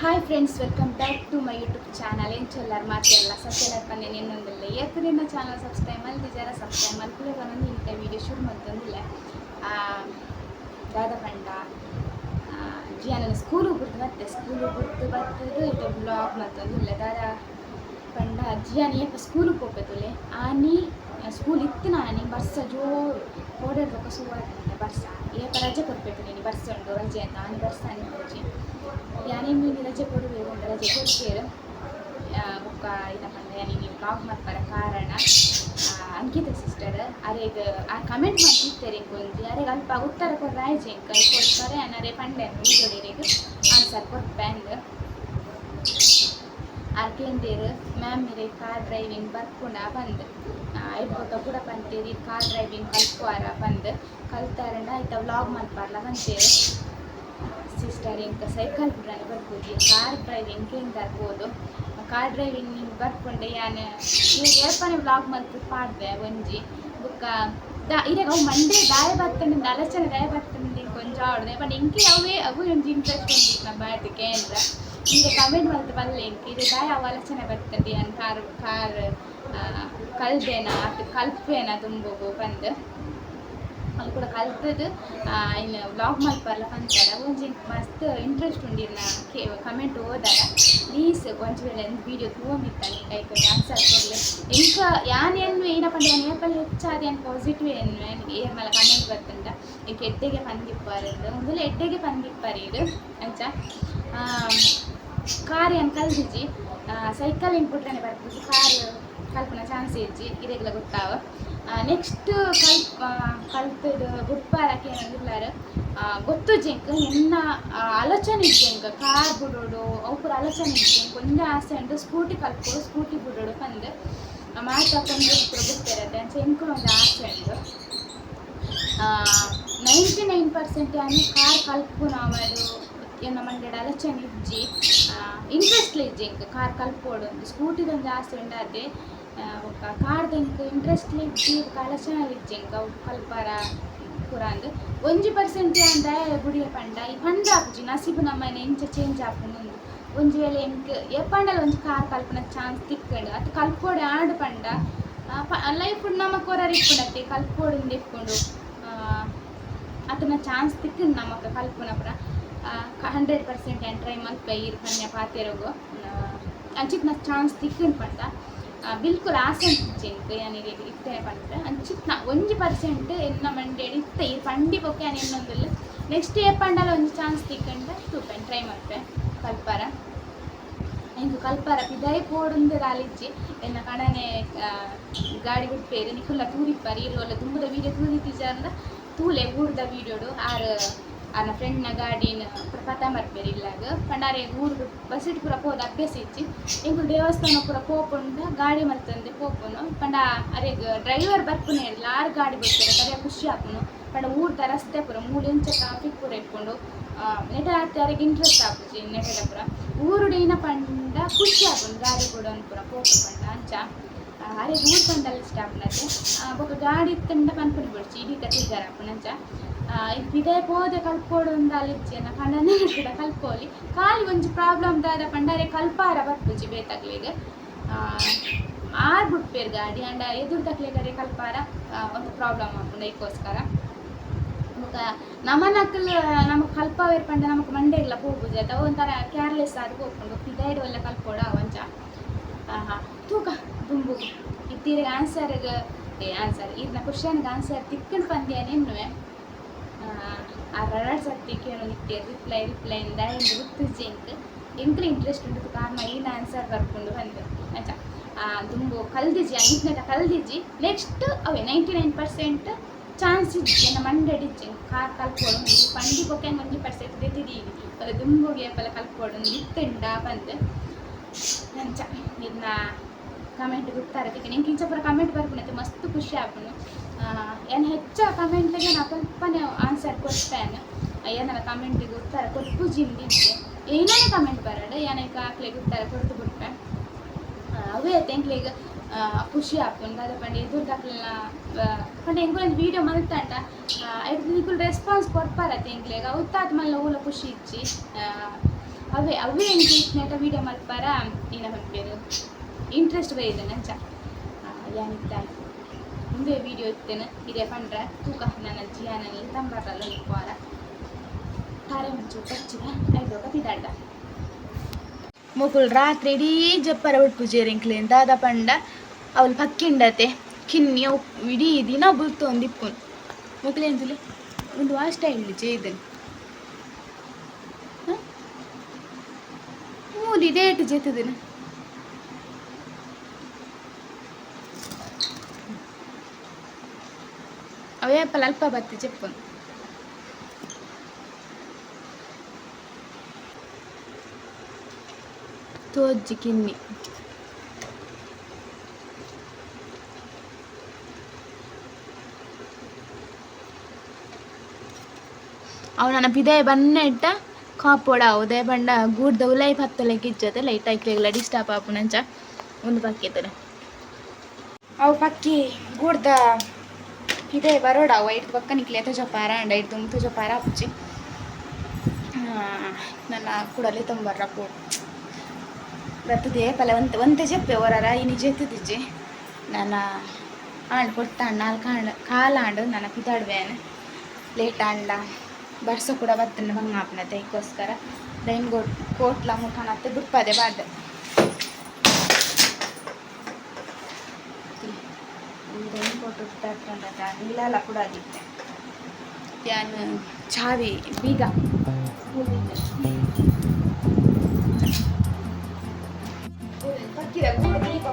Hi friends welcome back to my YouTube channel ಏನು ಚೊಲ್ಲಾರ ಮಾತೆಲ್ಲ ಸಬ್ಸ್ಕ್ರೈಬ್ ಪನ್ನೆ ನಿನ್ನೊಂದಿಲ್ಲ ಏಕೆ ನಿನ್ನ ಚಾನಲ್ ಸಬ್ಸ್ಕ್ರೈಬ್ ಮಲ್ದಿಜಾರ ಸಬ್ಸ್ಕ್ರೈಬ್ ಮಾಡ್ಕೊಳ್ಳಿ ಒಂದೊಂದು ಇಂಥ ವೀಡಿಯೋ ಶುರು ಮಾಡ್ತಂದಿಲ್ಲ. ದಾದ ಪಂಡ ಜಿ ನನ್ನ ಸ್ಕೂಲು ಬಿಟ್ಟು ಮತ್ತೆ. ಸ್ಕೂಲು ಬಿಟ್ಟು ಬರ್ತದೆ ಇಟ್ಟು ಬ್ಲಾಗ್ ಮತ್ತೊಂದಿಲ್ಲ ದಾದ ಪಂಡ ಅಜ್ಜಿಯಾನಿ ಏಪ ಸ್ಕೂಲಿಗೆ ಹೋಗ್ಬೇಕಲ್ಲಿ ಆನಿ ಸ್ಕೂಲ್ ಇತ್ತು ನಾನಿ ಬರ್ಸ ಜೋರು. ಓಡಾಡ್ಬೇಕು ಸುಮಾರು ಬರ್ಸ. ಏಪ ರಜೆ ಕೊಡ್ಬೇಕು ನೀನು, ಬರ್ಸ ಉಂಟು ರಜೆ ಅಂತ. ಆನಿ ಬರ್ಸ, ಆನಿ ರಜೆ ಯಾನೇ ನೀನು ರಜೆ ಕೊಡಬೇಕು ಅಂತ ರಜೆ ಕೊಡ್ತೀರು ಬೊಕ್ಕ ಏನಪ್ಪ ಅಂದ್ರೆ ಯಾನಿ ನೀವು ಬ್ಲಾಗ್ ಮಾಡ್ತಾರೆ ಕಾರಣ ಅಂಕಿತ ಸಿಸ್ಟರ್ ಅರೆ ಆ ಕಮೆಂಟ್ ಮಾಡ್ತಿರ್ತಾರೆ ಕೊಂಚ ಅರೆ ಅಲ್ಪ ಉತ್ತರ ಕೊಡ ರಾಯ್ಜೆ ಕೈ ಕೊಡ್ತಾರೆ ಅರೆ ಪಂಡೆ ವೀಡಿಯೋಡಿಗೆ ಆನ್ಸರ್ ಕೊಡ್ಪೇಂದು ಅರ್ಕೆಂಡೇರು ಮ್ಯಾಮ್ ಮೇರೆ ಕಾರ್ ಡ್ರೈವಿಂಗ್ ಬರ್ಕೊಂಡ ಬಂದು ಐಬೋತ ಕೂಡ ಬಂತೀರಿ ಕಾರ್ ಡ್ರೈವಿಂಗ್ ಕಲ್ತ್ವಾರ ಬಂದು ಕಲ್ತಾರಂಡ ಆಯ್ತಾ ವ್ಲಾಗ್ ಮಲ್ಪಾರ್ಲ ಬಂತೇರು ಸಿಸ್ಟರ್ ಇಂಕ ಸೈಕಲ್ ಡ್ರೈವರ್ ಬರ್ಬೋದು ಕಾರ್ ಡ್ರೈವಿಂಗ್ ಹೆಂಗೆ ಬರ್ಬೋದು ಕಾರ್ ಡ್ರೈವಿಂಗ್ ನಿಂಗೆ ಬರ್ಕೊಂಡೆ. ಯಾನೆ ಈಗ ಏಪನೆ ವ್ಲಾಗ್ ಮಲ್ತು ಪಾಡ್ದೆ, ಒಂಜಿ. ಬುಕ್ಕ, ದಾ ಇರಾಗ ಅವು ಮಂಡೆ ದಾಯ ಬರ್ತಂಡು ಗಾಯ ದಾಯ ಬರ್ತಂಡು ಕೊಂಚ ಆಡ್ದೆ. ಬಟ್ ಇಂಕೆ ಅವೇ, ಅವು ಒಂಜಿ ಇಂಟ್ರೆಸ್ಟ್ ಉಂಟು ನಮ್ಮ ಕೇಂದ್ರ. ಈಗ ಕಮೆಂಟ್ ಮಾಡ್ತು ಬಲ್ಲೆ ಇಂಕ. ಇದು ದಾಯ ಅವು ಆಲೋಚನೆ ಬರ್ತದೆ ಅಂತ ಕಾರ್ ಕಾರ್ ಕಲ್ದೇನ ಅದು ಕಲ್ಪೇನ ತುಂಬೋಗು ಬಂದು. ಅಲ್ಲಿ ಕೂಡ ಕಲ್ತದ್ದು ಇನ್ನು ವ್ಲಾಗ್ ಮಲ್ಪರ್ಲ ಪಂಚಾರ ಒಂಜಿ ಮಸ್ತ್ ಇಂಟ್ರೆಸ್ಟ್ ಉಂಡಿರ್ನ ಕೆ ಕಮೆಂಟ್ ಓದಾರ. ಪ್ಲೀಸ್ ಒಂಜಿ ವೇಳೆ ಒಂದು ವೀಡಿಯೋ ತೂಮಿತ್ತಾನೆ ಕೈಗೆ ಆನ್ಸರ್ ಕೊಡಲಿ ಇಂಕ ಯಾನೇನು ಏನು ಏನಪ್ಪ ಅಂದ್ರೆ ಏಪಲ್ ಹೆಚ್ಚಾದ ಏನು ಪಾಸಿಟಿವ್ ಏನು ಏರ್ ಮಲ ಕಮೆಂಟ್ ಬರ್ತಂಡ ಈಗ ಎಡ್ಡೆಗೆ ಪಂದಿಪ್ಪಾರದು ಮೊದಲು ಎಡ್ಡೆಗೆ ಪಂದಿಪ್ಪಾರಿ ಇದು ಅಂಚ ಕಾರ್ ಏನು ಕಲ್ದಿಜ್ಜಿ ಸೈಕಲ್ ಏನು ಬಿಟ್ರೆ ಬರ್ತದೆ ಕಾರ್ ಕಲ್ಪನ ಚಾನ್ಸ್ ಇಜ್ಜಿ ಇದೆಲ್ಲ ಗೊತ್ತಾವ. ನೆಕ್ಸ್ಟ್ ಕಲ್ಪ ಕಲ್ತದ ಗುಡ್ಪಾರಕ್ಕೆ ಏನಾಗಿರ್ಲಾರ ಗೊತ್ತು ಜೆಂಕ್ ಎನ್ನ ಆಲೋಚನೆ ಇಜ್ಜೆಂಕ್ ಕಾರ್ ಬಿಡೋಡು ಅವ್ರ ಆಲೋಚನೆ ಇಜ್ಜೆಂಕ್ ಒಂದೇ ಆಸೆ ಅಂದ್ರೆ ಸ್ಕೂಟಿ ಕಲ್ತ್ಕೊಡು ಸ್ಕೂಟಿ ಬಿಡೋಡು ಬಂದು ಮಾತಾಕೊಂಡು ಬಿಡ್ತಾರೆ ಅಂತ ಎಂಕುಲು ಒಂದು ಆಸೆ ಅಂದ್ರೆ ನೈಂಟಿ ನೈನ್ ಪರ್ಸೆಂಟ್ ಯಾನಿ ಕಾರ್ ಕಲ್ಪು ನಾವದು ಎನ್ನ ಮಂಡ್ಯ ಆಲೋಚನೆ ಇಜ್ಜಿ ಇಂಟ್ರೆಸ್ಟ್ ಇಜ್ಜಿ ಇಂಕ ಕಾರ್ ಕಲ್ಪೋಡು ಸ್ಕೂಟಿದೊಂದು ಆಸೆ ಉಂಡಾದೆ ఒక ಕಾರ್ದಂಕ ಇಂಟ್ರೆಸ್ಟ್ ಇಜ್ಜಿ ಕಲಶನ ಇಜ್ಜಿ ಕಲ್ಪರ ಕುರಾಂದ್ ಒಂಜಿ ಪರ್ಸೆಂಟ್ ಅಂದ ಗುಡಿಯ ಪಂಡ ಈ ಪಂಡ ಆಪುಜಿ ನಸೀಬು ನಮ್ಮ ಇಂಚ ಚೇಂಜ್ ಆಪುಂಡು ಒಂಜಿ ವೇಳೆ ಎಂಕ್ ಎಪ್ಪಂಡಲ ಒಂಜಿ ಕಾರ್ ಕಲ್ಪನ ಚಾನ್ಸ್ ತಿಕ್ಕಂಡು ಅದು ಕಲ್ಪೋಡೆ ಆಡು ಪಂಡ ಲೈಫ್ ನಮಕ್ ಹೊರರ್ ಇಪ್ಪುಂಡತ್ತೆ ಕಲ್ಪೋಡು ಇಕ್ಕೊಂಡು ಅದನ್ನ ಚಾನ್ಸ್ ತಿಕ್ಕಂಡು ನಮಕ್ ಕಲ್ಪನ ಪುರ ಹಂಡ್ರೆಡ್ ಪರ್ಸೆಂಟ್ ಎಂಟ್ರೈ ಮಂತ್ ಬೈ ಇರ್ ಪನ್ಯ ಪಾತೆರಗು ಅಂಚಿತ್ ನಾ ಚಾನ್ಸ್ ತಿಕ್ಕಂಡು ಪಂಡ ಬಿಲ್ಕುಲ್ ಆಸೆ ಅನ್ಪಿಂಚೆ ಯಾನಿಗೆ ಇತ್ತೆ ಪಂಡ್ರೆ. ಅಂಚಿತ್ ನಾ ಒಂಜಿ ಪರ್ಸೆಂಟ್ ಎನ್ನ ಮಂಡೇಡಿ ಇತ್ತ. ಈ ಪಂಡಿ ಬೊಕ್ಕೆ ಯಾನ್ ಇನ್ನೊಂದಿಲ್ಲ. ನೆಕ್ಸ್ಟ್ ಏ ಪಂಡಲ ಒಂಜಿ ಚಾನ್ಸ್ ತಿಕ್ಕಂಡು ತೂಪೆನ್ ಟ್ರೈ ಮಾಡ್ತೆ. ಕಲ್ಪಾರ. ಇಂದು ಕಲ್ಪಾರ ಪಿದಾಯಿ ಪೋಡುಂದು ರಾಲಿಜ್ಜಿ. ಎನ್ನ ಕಣನೆ ಗಾಡಿ ಬಿಡ್ಪೇರು ನಿಕುಲ್ಲ ತೂರಿಪ್ಪಾರಿ ಇಲ್ಲೊಲ್ಲ ತುಂಬದ ವೀಡಿಯೋ ತೂರಿತಿಜಾರ್ಲ. ತೂಲೆ ಊರ್ದ ವೀಡಿಯೋಡು ಆರು ಆನ ಫ್ರೆಂಡ್ನ ಗಾಡಿನ ಪತ ಮರ್ಪೇರು ಇಲ್ಲಾಗ, ಪಂಡಾರೆ ಊರು ಬಸ್ಸಿಟ್ ಪೂರ ಹೋದ ಅಭ್ಯಾಸ ಇಚ್ಚಿ. ಇಂಕು ದೇವಸ್ಥಾನ ಪೂರ ಪೋಪುಂಡ ಗಾಡಿ ಮಲ್ತಂದೆ ಪೋಪುನು ಪಂಡ ಅರೆ ಡ್ರೈವರ್ ಬರ್ಪುನೆ ಲಾರ್ ಗಾಡಿ ಬರ್ತಾರೆ ಕರೆ ಖುಷಿ ಆಪುನು ಪಂಡ ಊರ್ದ ರಸ್ತೆ ಪೂರ ಮೂಲೆಂಚ ಟ್ರಾಫಿಕ್ ಪೂರ ಇಟ್ಕೊಂಡು ನೆಟ ಅವ್ರಿಗೆ ಇಂಟ್ರೆಸ್ಟ್ ಆಪುಜಿ ನೆಟದ ಪೂರ. ಊರುಡಿನ ಪಂಡ ಖುಷಿ ಆಪುಂಡು ಗಾಡಿ ಕೂಡ ಪೂರ ಪೋಪು ಪಂಡ ಅಂಚ. ಅರೆ ಊರು ಪಂಡಲ್ಲಿ ಇಷ್ಟ ಆಪುನತೆ ಬೊಕ ಗಾಡಿ ತಂಡ ಪನ್ಪುನಿ ಬಿಡ್ಚಿ ಇಡೀ ಕತ್ತಿಗಾರ ಆಪುನಂಚ ಇದೇ ಪೋದೆ ಕಲ್ಪೋಡು ಒಂದು ಅಲ್ಲಿಜ್ಜಿ ಅನ್ನ ಕಣ್ಣನೇ ಕೂಡ ಕಲ್ಪೋಲಿ. ಕಾಲಿ ಒಂಜಿ ಪ್ರಾಬ್ಲಮ್ ದಾದ ಪಂಡಾರೆ ಕಲ್ಪಾರ ಬರ್ಪುಜಿ ಬೇತಕ್ಲಿಗೆ. ಆರ್ ಬಿಟ್ಪೇರು ಗಾಡಿ. ಅಂಡ ಎದುರು ತಕ್ಲಿಗರೆ ಕಲ್ಪಾರ ಒಂದು ಪ್ರಾಬ್ಲಮ್ ಆಪುಂಡ ಇದಕ್ಕೋಸ್ಕರ. ಮುಖ ನಮನಕ್ಕಲ್ ನಮಗೆ ಕಲ್ಪವೇರ್ ಪಂಡ ನಮಗೆ ಮಂಡೆಗ್ಲ ಹೋಗುದು ಆಯ್ತಾ ಒಂಥರ ಕೇರ್ಲೆಸ್ ಆದ್ ಹೋಗ್ಕೊಂಡು ಪಿದಾಯ್ಡು ಎಲ್ಲ ಕಲ್ಪೋಡ ಅವಂಚ ತೂಕ ತುಂಬು ಇತ್ತೀರಿಗೆ ಆನ್ಸರ್ಗೆ ಏ ಆನ್ಸರ್ ಇದನ್ನ ಕ್ವಶನ್ಗೆ ಆನ್ಸರ್ ತಿಕ್ಕಂಡು ಪಂದ್ಯಾನೇನು ಆ ರಡ್ ಸರ್ತಿ ಕೇಳು ನಿತ್ಯ ರಿಪ್ಲೈ ರಿಪ್ಲೈ ಇಂದ ಇಂದು ಗೊತ್ತಿಜ್ಜಿ ಇಂಕ್ ಎಂಕ್ಲ ಇಂಟ್ರೆಸ್ಟ್ ಉಂಟು ಕಾರಣ ಈನ ಆನ್ಸರ್ ಬರ್ಕೊಂಡು ಬಂದು. ಆಯ್ತಾ? ಆ, ದುಂಬು ಕಲ್ದಿಜ್ಜಿ ಅಂಗಿಟ್ನೆಟ ಕಲ್ದಿಜ್ಜಿ ನೆಕ್ಸ್ಟ್ ಅವೇ ನೈಂಟಿ ನೈನ್ ಪರ್ಸೆಂಟ್ ಚಾನ್ಸ್ ಇಜ್ಜಿ ನನ್ನ ಮಂಡಡಿಜ್ಜಿ, ಕಾರ್ ಕಲ್ಪೋಡು ಈ ಪಂಡಿ ಬೊಕ್ಕೆ ಒಂಜಿ ಪರ್ಸೆಂಟ್ ತೆತಿದೀವಿ ಅಲ್ಲ ದುಂಬುಗೆ ಪಲ ಕಲ್ಪೋಡು ನಿತ್ತಂಡ ಬಂದು. ನಂಚ. ಇದನ್ನ ಕಮೆಂಟ್ ಗೊತ್ತಾರಕ್ಕೆ ನಿಮ್ಗೆ ಇಂಚ ಪೂರ ಕಮೆಂಟ್ ಬರ್ಕೊಂಡೈತೆ ಮಸ್ತ್ ಖುಷಿ ಆಪುನು ಏನು ಹೆಚ್ಚ ಕಮೆಂಟ್ಗೆ ನಾ ಸ್ವಲ್ಪನೇ ಆನ್ಸರ್ ಕೊಡ್ತೇನೆ. ಏನಾರ ಕಮೆಂಟ್ ಉತ್ತರ ಕೊಟ್ಟು ಜಿಂದಿದ್ದೆ ಏನೇ ಕಮೆಂಟ್ ಬರಡ ಏನಕ್ಕೆ ಹಾಕ್ಲಿಕ್ಕೆ ಉತ್ತರ ಕೊಟ್ಟು ಬಿಡ್ಪೆ ಅವೇ ತೆಂಕ್ಲಿಗೆ ಖುಷಿ ಆಪುಂಡು ದಾದ ಪಂಡ ಎದುರು ದಾಕ್ಲಿನ ಪಂಡ ಒಂದು ವೀಡಿಯೋ ಮಲ್ತಂಡ ಐದು ನಿಕುಲ್ ರೆಸ್ಪಾನ್ಸ್ ಕೊಡ್ಪಾರ ತೆಂಕ್ಲಿಗೆ ಉತ್ತಾದ ಮಲ್ಲ ಊಲ ಖುಷಿ ಇಚ್ಚಿ. ಅವೇ ಅವೇ ಎಂತ ವೀಡಿಯೋ ಮಲ್ಪಾರ ಏನ ಮಲ್ಪೇರು ಇಂಟ್ರೆಸ್ಟ್ ಬೈದೆ ನಂಚ. ಯಾನಿತ್ತ ಮುಂದೆ ವೀಡಿಯೋ ಇತ್ತೇನೆ ಇದೇ ಪಂಡ್ರ, ತೂಕ ನನ್ನ ಜಿಯಾನಲ್ಲಿ ತಂಬರಲ್ಲ ನಿಕ್ವಾರ ತಾರೆ ಮುಂಚು ಕಚ್ಚಿದ ಐದು ಕಪಿದಾಡ ಮುಕುಲ್ ರಾತ್ರಿ ಇಡೀ ಜಪ್ಪರ ಉಟ್ಪು ಜೇರಿಂಕ್ಲಿಂದ ದಾದ ಪಂಡ ಅವಳು ಪಕ್ಕಿಂಡತೆ ಕಿನ್ನಿ ಇಡೀ ದಿನ ಬುಲ್ತು ಒಂದು ಇಪ್ಪುನ್. ಒಂದು ಒಂದು ವಾಷ್ಟ ಜೇದನ್. ಮೂಲಿ ಡೇಟ್ ಜೇತದನ. ಅವೇ ಪಲ ಅಲ್ಪ ಬತ್ತೆ ಚೆಪ್ಪುನ್ ತೋಜ್ಜಿ ಕಿನ್ನಿ. ಅವು ನನ್ನ ಪಿದೆ ಬನ್ನ ಇಟ್ಟ ಕಾಪೋಡ, ಉದಯ ಬಂಡ ಗೂಡ್ದ ಉಲೈ ಪತ್ತೊಲೆಗೆ ಇಜ್ಜತೆ ಲೈಟ್ ಆಯ್ಕೆಲ್ಲ ಡಿಸ್ಟರ್ಬ್ ಆಪುನಂಚ ಒಂದು ಪಕ್ಕಿತದೆ ಅವು ಪಕ್ಕಿ ಗೂಡ್ದ ಇದೇ, ಬರೋಡ ಅವು ಐಟ್ ಪಕ್ಕ ನಿಕ್ಲೆ ತುಜ ಪಾರ ಅಂಡ ಐಟ್ ತುಂಬ ತುಜ ಪಾರ ಹಚ್ಚಿ ನನ್ನ ಕೂಡಲೇ ತೊಂಬರ್ರ ಕೂಡ ಬರ್ತದೆ ಪಲ ಒಂತ ಒಂತೆ ಜಪ್ಪೆ ಹೊರರ ಈ ನಿಜ ಎತ್ತಿದ್ದಿಜ್ಜಿ ನನ್ನ ಆಂಡ್ ಕೊಡ್ತ, ನಾಲ್ಕು ಆಂಡ್ ಕಾಲ ಆಂಡು ನನ್ನ ಪಿತಾಡ್ಬೇನೆ ಲೇಟ್ ಆಂಡ ಬರ್ಸ ಕೂಡ ಬರ್ತನೆ ಬಂಗ ಆಪ್ನತೆ ಇದಕ್ಕೋಸ್ಕರ ರೈನ್ ಗೋಟ್ ಕೋಟ್ಲ ಮುಖಾನತ್ತೆ ಬಿಡ್ಪದೆ ಬಾರ್ದೆ ರೈನ್ ಕೋಟ್ ಉಟ್ಟಾಕೊಂಡ ನೀಲೆಲ್ಲ ಕೂಡ ಆಗಿತ್ತೆ ಯಾನು ಚಾವಿ ಬೀಗ ಪಕ್ಕಿದ ಗೂಡು ದೀಪ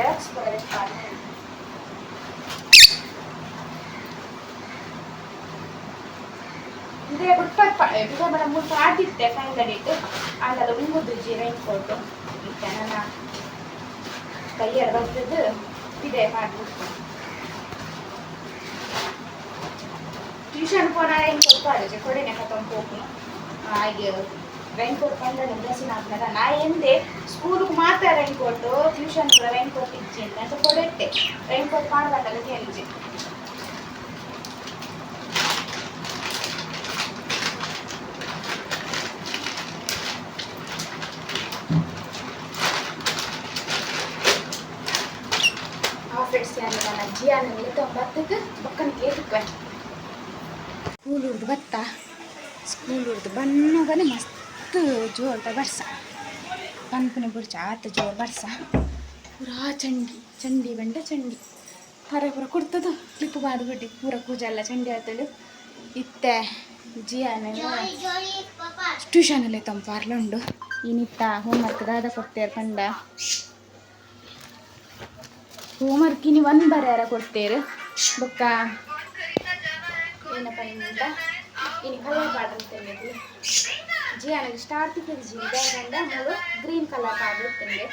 Let's put it on. ಮೂರು ಪಾಟಿತ್ತೆ ಕೈಗಡಿಟ್ಟು ಆಮೇಲೆ ಉಂಗುದು ಜೀರೇನ್ ಕೊಟ್ಟು ಈಗ ನನ್ನ ಕೈ ಬಗ್ಗದು ಇದೆ ಮಾಡಿಬಿಟ್ಟು. ಟ್ಯೂಷನ್ ಫೋನ್ ಆಗಿ ಕೊಡ್ತಾರೆ ಕೊಡಿನ ಕತ್ತೊಂದು ಹೋಗಿ. ಹಾಗೆ ಕೋಟ್ ಬಂದರೆ ಡ್ರೆಸ್ಸಿನ ಆದ್ಮೇಲೆ ನಾ ಎಂದೆ ಸ್ಕೂಲ್ಗೆ ಮಾತ್ರ ರೈನ್ ಕೋಟು ಟ್ಯೂಷನ್ ಕೂಡ ರೈನ್ ಕೋಟ್ ಇಚ್ಚಿ ಅಂತ ಕೊಡಟ್ಟೆ ರೈನ್ ಕೋಟ್ ಮಾಡಬೇಕಲ್ಲ ಕೇಳಿಜಿ ಫ್ರೆಂಡ್ಸ್ ನನ್ನ ಜಿಯಾನ ತೊಂಬತ್ತಕ್ಕೆ ಬಕ್ಕನ ಕೇಳಿಕ್ವೆ ಸ್ಕೂಲ್ ಉಡ್ದು ಬತ್ತ ಸ್ಕೂಲ್ ಉಡ್ದು ಬಣ್ಣಗನೆ ಮಸ್ತ್ ಜೋರ್ದ ಬರ್ಸ ಪನ್ಪನೆ ಬುರ್ಚ ಆತು ಜೋರ್ ಬರ್ಸ. ಪೂರ ಚಂಡಿ ಚಂಡಿ ಬಂಡ ಚಂಡಿ. ಪರ ಪೂರ ಕುಡ್ತದು. ಕ್ಲಿಪ್ ಮಾಡಿಬಿಟ್ಟು ಬಿಟ್ಟು. ಪೂರ ಪೂಜೆ ಎಲ್ಲ ಚಂಡಿ ಆತಳು ಇತ್ತೆ, ಜಿಯಾನ ಟ್ಯೂಷನಲ್ಲಿ ತಂಪಾರ್ಲುಂಡು ಇನ್ನಿತ್ತ ಹೋಮ್ವರ್ಕ್ ದಾದ ಕೊಡ್ತೇರು ಪಂಡ. ಹೋಮ್ವರ್ಕ್ ಇನ್ನು ಒಂದು ಬರ್ಯಾರ ಕೊಡ್ತೇರು. ಬೊಕ್ಕ ಏನಪ್ಪ ನಿಮ್ಮಿಂದ ಇನ್ನು ಕಲರ್ ಬಾರ್ಡರ್ ಸ್ಟಾರ್ಟಿಂಗ್ ಜಿ ಬ್ಯಾಗಂಡ ಮೂರು ಗ್ರೀನ್ ಕಲರ್ ತಂದೆ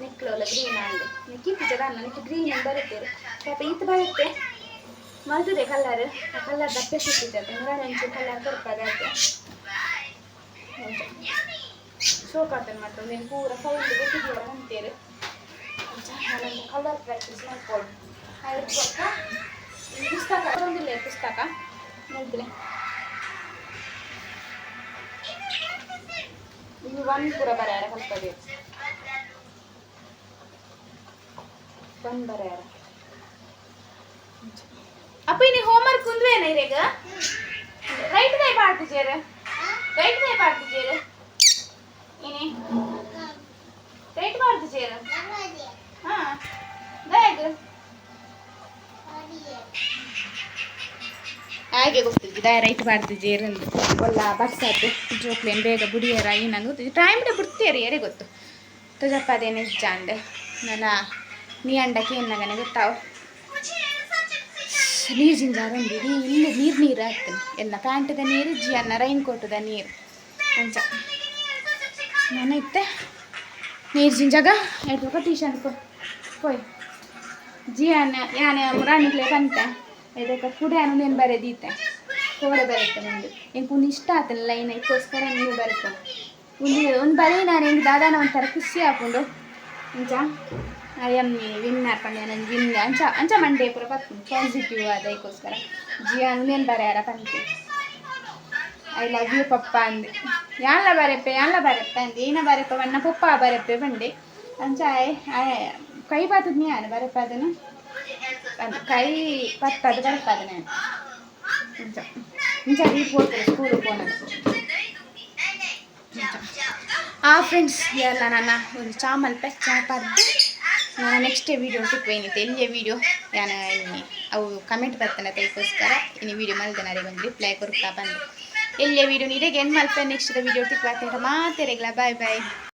ನೆಕ್ಲೋಲ ಗ್ರೀನ್ ಅಂಡ್ ನೆಕ್ಕಿ ಪಿಜದ ನನಗೆ ಗ್ರೀನ್ ಬರುತ್ತೇವೆ ಪಾಪ ಈತ ಬರುತ್ತೆ ಮಲ್ತದೆ ಕಲರ್ ಕಲರ್ ದಪ್ಪೆ ಸಿಕ್ಕಿದೆ ನೂರ ನೆಂಚು ಕಲರ್ ಅದು ಶೋ ಕಾಟನ್ ಮಾತ್ರ ನೀನು ಪೂರ ಫೈಲ್ ಗೊತ್ತಿದ್ದೀರ ಅಂತೀರಿ ಕಲರ್ ಪ್ರಾಕ್ಟೀಸ್ ಮಾಡ್ಕೊಳ್ಳಿ ಅದಕ್ಕೆ ಪಕ್ಕ ಪುಸ್ತಕ ಬರೋದಿಲ್ಲ ಪುಸ್ತಕ. ನೋಡಿದ್ರೆ ಇವು ಒಂದು ಪೂರ ಬರ ಕಲ್ಪದೆ ಬಂದ್ ಬರ್ಯಾರ ಅಪ್ಪ ನೀ ಹೋಮ್ವರ್ಕ್ ಕುಂದ್ವೇನ ಇರೇಗ ರೈಟ್ ದೈ ಪಾಡ್ತಿಜೇರ ರೈಟ್ ದೈ ಪಾಡ್ತಿಜೇರ ಏನೇ ರೈಟ್ ಪಾಡ್ತಿಜೇರ ಹಾ ದಯಗ ಹಾಗೆ ಗೊತ್ತಿದ್ದು ದಯ ಬಾರ್ದು ಪಾಡ್ತಿಜೇರಂದು ಒಲ್ಲ ಬಸ್ ಜೋಕ್ಲೇನು ಬೇಗ ಬುಡಿಯರ ಏನಂದು ಗೊತ್ತಿದ್ದು ಟೈಮ್ ಬಿಡ್ತೀರಿ ಯಾರೇ ಗೊತ್ತು. ತುಜಪ್ಪ ಅದೇನು ನಿಜ ಅಂದೆ ನನ್ನ ನೀ ಅಂಡಕ್ಕೆ ಏನಾಗನೆ ಗೊತ್ತಾವು? ನೀರು ಜಿಂಜಾರಂದಿ ಇಲ್ಲಿ ನೀರು ನೀರು ಹಾಕ್ತೀನಿ ಎಲ್ಲ ಪ್ಯಾಂಟದ ನೀರು ಜಿ ಅನ್ನ ರೈನ್ ಕೋಟದ ನೀರು. ಅಂಚ. ನಾನು ಇತ್ತೆ. ನೀರು ಜಿಂಜಾಗ ಎಡ್ಬೇಕು ಶರ್ಟ್ ಕೊಯ್ ಜಿ ಅನ್ನ ಯಾನೆ ರಾಣಿಕ್ಲೆ ಬಂತೆ. ಇದಕ್ಕೆ ಕುಡೆ ಅನ್ನೋದೇನು ಬರೆದೀತೆ ಕೋಡೆ ಬರುತ್ತೆ ನಂದು. ಹೆಂಗೆ ಒಂದು ಇಷ್ಟ ಆತನ ಲೈನ್ ಇದಕ್ಕೋಸ್ಕರ ನೀವು ಬರುತ್ತೆ ಒಂದು ಒಂದು ಬರೀ ನಾನು ಹೆಂಗೆ ದಾದಾನ ಒಂಥರ ಖುಷಿ ಹಾಕೊಂಡು ಅಂಚ ಐ ಎಂ ವಿನ್ ಹಾಕೊಂಡೆ ನನಗೆ ವಿನ್, ಅಂಚ ಅಂಚ ಮಂಡೇ ಪುರ ಬರ್ತೀನಿ ಪಾಸಿಟಿವ್ ಅದಕ್ಕೋಸ್ಕರ ಜಿ ಅನ್ನೇನು ಬರೆಯಾರ ಬಂತು ಐ ಲವ್ ಯು ಪಪ್ಪ ಅಂದೆ. ಯಾಳ ಬರೆಪ್ಪೆ ಯಾಳ ಬರೆಪ್ಪ ಅಂದೆ. ಏನ ಬರೆಪ್ಪ, ಬಣ್ಣ ಪಪ್ಪ ಬರೆಪ್ಪೆ ಬಂಡೆ ಅಂಚ ಕೈ ಬಾತದ್ನಿ ಯಾರು ಬರೆಪ್ಪ ಅದನ್ನು? ಕೈ ಪತ್ತದು ಬರೆಪ್ಪ ಅದನ್ನ ಇಂಚ ಇಂಚ ದೀಪ ಹೋಗ್ತಾರೆ ಸ್ಕೂಲ್ ಫೋನಲ್ಲಿ ಆ ಫ್ರೆಂಡ್ಸ್ ಎಲ್ಲ ನನ್ನ ಒಂದು ಚಾ ಮಲ್ಪೆ ಚಾ ಪರ್ದು. ನಾನು ನೆಕ್ಸ್ಟ್ ವೀಡಿಯೋ ತಿಕ್ವೇನಿತ್ತು ಎಲ್ಲಿಯ ವೀಡಿಯೋ ಇನ್ನು ಅವು ಕಮೆಂಟ್ ಬರ್ತಾನೆ ಅದಕ್ಕೋಸ್ಕರ. ಇನ್ನು ವೀಡಿಯೋ ಮಲ್ದನಾರೆ ಒಂದು ರಿಪ್ಲೈ ಕೊಡ್ತಾ ಬಂದು ಎಲ್ಲಿಯ ವೀಡಿಯೋ ನೀರಿಗೆ ಏನು ಮಲ್ಪೆ ನೆಕ್ಸ್ಟ್ ವೀಡಿಯೋ ತಿಕ್ ಬರ್ತೀನಿ ಮಾತೆರೆಗ್ಲ ಬಾಯ್ ಬಾಯ್